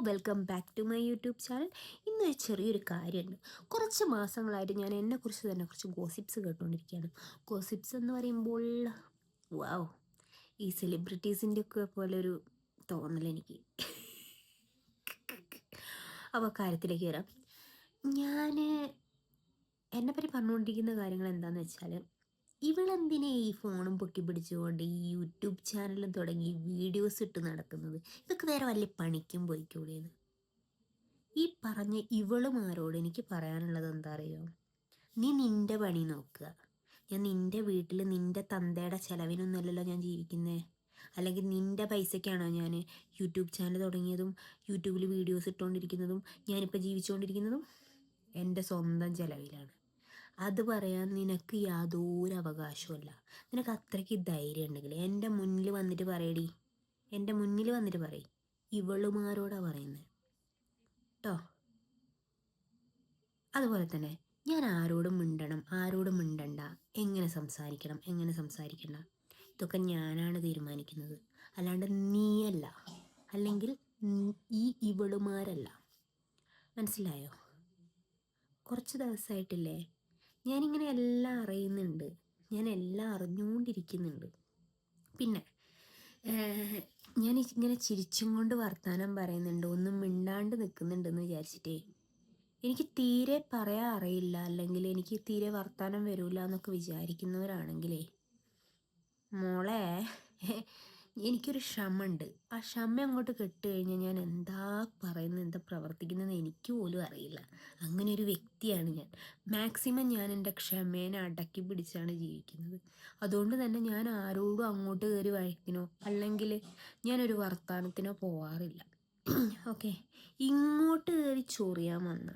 Welcome back to my YouTube channel. ഇന്നൊരു ചെറിയൊരു കാര്യമുണ്ട്. കുറച്ച് മാസങ്ങളായിട്ട് ഞാൻ എന്നെക്കുറിച്ച് തന്നെ കുറച്ച് ഗോസിപ്സ് കേട്ടുകൊണ്ടിരിക്കുകയാണ് ഗോസിപ്സ് എന്ന് പറയുമ്പോൾ വാവ് ഈ സെലിബ്രിറ്റീസിന്റെ ഒക്കെ പോലെ ഒരു തോന്നൽ എനിക്ക്. അപ്പോൾ കാര്യത്തിലേക്ക് വരാം. ഞാൻ എന്നെപ്പറ്റി പറഞ്ഞുകൊണ്ടിരിക്കുന്ന കാര്യങ്ങൾ എന്താണെന്ന് വെച്ചാൽ ഇവളെന്തിനാ ഈ ഫോണും പൊക്കി പിടിച്ചുകൊണ്ട് ഈ യൂട്യൂബ് ചാനലും തുടങ്ങി വീഡിയോസ് ഇട്ട് നടക്കുന്നത്? ഇതൊക്കെ വേറെ വലിയ പണിക്കും പോയിക്കൂടിയെന്ന് ഈ പറഞ്ഞ ഇവളുമാരോട് എനിക്ക് പറയാനുള്ളത് എന്താ അറിയോ നീ നിന്റെ പണി നോക്കുക. ഞാൻ നിന്റെ വീട്ടിൽ നിന്റെ തന്തയുടെ ചിലവിനൊന്നുമല്ലല്ലോ ഞാൻ ജീവിക്കുന്നേ. അല്ലെങ്കിൽ നിന്റെ പൈസയ്ക്കാണോ ഞാൻ യൂട്യൂബ് ചാനൽ തുടങ്ങിയതും യൂട്യൂബിൽ വീഡിയോസ് ഇട്ടുകൊണ്ടിരിക്കുന്നതും ഞാനിപ്പോൾ ജീവിച്ചുകൊണ്ടിരിക്കുന്നതും എന്റെ സ്വന്തം ചിലവിലാണ്. അത് പറയാൻ നിനക്ക് യാതൊരു അവകാശവുമില്ല. നിനക്ക് അത്രയ്ക്ക് ധൈര്യം ഉണ്ടെങ്കിൽ എന്റെ മുന്നിൽ വന്നിട്ട് പറയടി. എന്റെ മുന്നിൽ വന്നിട്ട് പറയും. ഇവളുമാരോടാ പറയുന്നത് കേട്ടോ അതുപോലെ തന്നെ ഞാൻ ആരോടും മിണ്ടണം ആരോടും മിണ്ടണ്ട. എങ്ങനെ സംസാരിക്കണം എങ്ങനെ സംസാരിക്കണ്ട. ഇതൊക്കെ ഞാനാണ് തീരുമാനിക്കുന്നത്. അല്ലാണ്ട് നീയല്ല. അല്ലെങ്കിൽ ഈ ഇവളുമാരല്ല. മനസ്സിലായോ? കുറച്ച് ദിവസമായിട്ടില്ലേ ഞാനിങ്ങനെ എല്ലാം അറിയുന്നുണ്ട്. ഞാൻ എല്ലാം അറിഞ്ഞുകൊണ്ടിരിക്കുന്നുണ്ട്. പിന്നെ ഞാൻ ഇങ്ങനെ ചിരിച്ചും കൊണ്ട് വർത്തമാനം പറയുന്നുണ്ട്. ഒന്നും മിണ്ടാണ്ട് നിൽക്കുന്നുണ്ടെന്ന് വിചാരിച്ചിട്ടേ. എനിക്ക് തീരെ പറയാൻ അറിയില്ല. അല്ലെങ്കിൽ എനിക്ക് തീരെ വർത്തമാനം വരില്ല എന്നൊക്കെ വിചാരിക്കുന്നവരാണെങ്കിലേ. മോളെ എനിക്കൊരു ക്ഷമയുണ്ട്. ആ ക്ഷമ അങ്ങോട്ട് കെട്ട് കഴിഞ്ഞാൽ ഞാൻ എന്താ പറയുന്നത് എന്താ പ്രവർത്തിക്കുന്നതെന്ന് എനിക്ക് പോലും അറിയില്ല. അങ്ങനെ ഒരു വ്യക്തിയാണ് ഞാൻ. മാക്സിമം ഞാൻ എന്റെ ക്ഷമേനെ അടക്കി പിടിച്ചാണ് ജീവിക്കുന്നത്. അതുകൊണ്ട് തന്നെ ഞാൻ ആരോടും അങ്ങോട്ട് കയറി വഴക്കിനോ അല്ലെങ്കിൽ ഞാനൊരു വർത്തമാനത്തിനോ പോവാറില്ല. ഓക്കെ. ഇങ്ങോട്ട് കയറി ചൊറിയാൻ വന്ന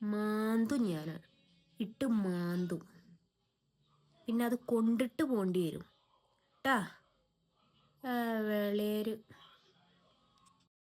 മാന്തും ഞാനാണ്. ഇട്ട് മാന്തും. പിന്നെ അത് കൊണ്ടിട്ട് പോണ്ടി വരും. ട്ടാ. വെളേര്